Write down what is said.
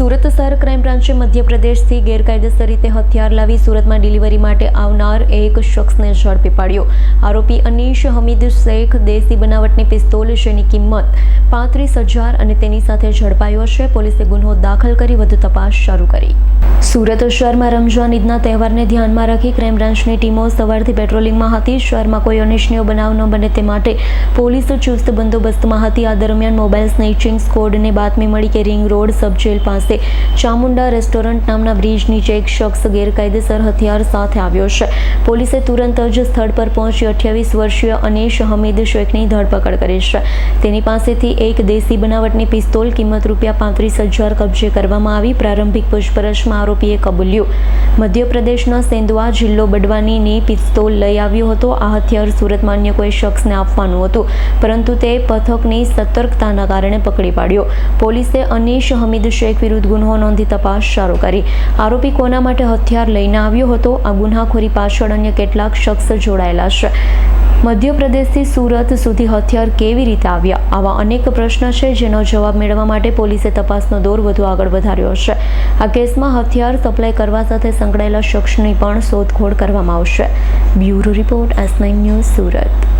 સુરત શહેર ક્રાઇમ બ્રાન્ચે મધ્યપ્રદેશથી ગેરકાયદેસર રીતે હથિયાર લાવી સુરતમાં ડિલિવરી માટે આવનાર એક શખ્સને ઝડપી પાડ્યો. આરોપી અનીશ હમીદ શેખ દેશી બનાવટની પિસ્તોલ જેની કિંમત પાંત્રીસ હજાર અને તેની સાથે ઝડપાયો છે. પોલીસે ગુન્હો દાખલ કરી વધુ તપાસ શરૂ કરી. સુરત શહેરમાં રમઝાન ઈદના તહેવારને ધ્યાનમાં રાખી ક્રાઇમ બ્રાન્ચની ટીમો સવારથી પેટ્રોલિંગમાં હતી. શહેરમાં કોઈ અનિચ્છનીય બનાવ ન બને તે માટે પોલીસ ચુસ્ત બંદોબસ્તમાં હતી. આ દરમિયાન મોબાઈલ સ્નેચિંગ સ્કોડને બાતમી મળી કે રિંગ રોડ સબ જેલ પાસે ચામુંડા રેસ્ટોરન્ટ નામના બ્રિજ નીચે એક શખ્સ ગેરકાયદેસર હથિયાર સાથે આવ્યો છે. પોલીસે તુરંત જ સ્થળ પર પહોંચી અઠ્યાવીસ વર્ષીય અનીશ હમીદ શેખની ધરપકડ કરી છે. તેની પાસેથી એક દેશી બનાવટની પિસ્તોલ કિંમત રૂપિયા પાંત્રીસ હજાર કબજે કરવામાં આવી. પ્રારંભિક પૂછપરછમાં આરોપીએ કબૂલ્યું. મધ્યપ્રદેશના સેંદવા જિલ્લો બડવાનીની પિસ્તોલ લઈ આવ્યો હતો. આ હથિયાર સુરતમાં અન્ય કોઈ શખ્સને આપવાનું હતું, પરંતુ તે પથકની સતર્કતાના કારણે પકડી પાડ્યો. પોલીસે અનીશ હમીદ શેખ વિરુદ્ધ ગુન્હો નોંધી તપાસ શરૂ કરી. આરોપી કોના માટે હથિયાર લઈને આવ્યો હતો? આ ગુન્હાખોરી પાછળ અન્ય કેટલાક શખ્સ જોડાયેલા છે. મધ્યપ્રદેશથી સુરત સુધી હથિયાર કેવી રીતે આવ્યા? આવા અનેક પ્રશ્ન છે જેનો જવાબ મેળવવા માટે પોલીસે તપાસનો દોર વધુ આગળ વધાર્યો છે. આ કેસમાં હથિયાર સપ્લાય કરવા સાથે સંકળાયેલા શખ્સની પણ શોધખોળ કરવામાં આવશે. Bureau report S news Surat.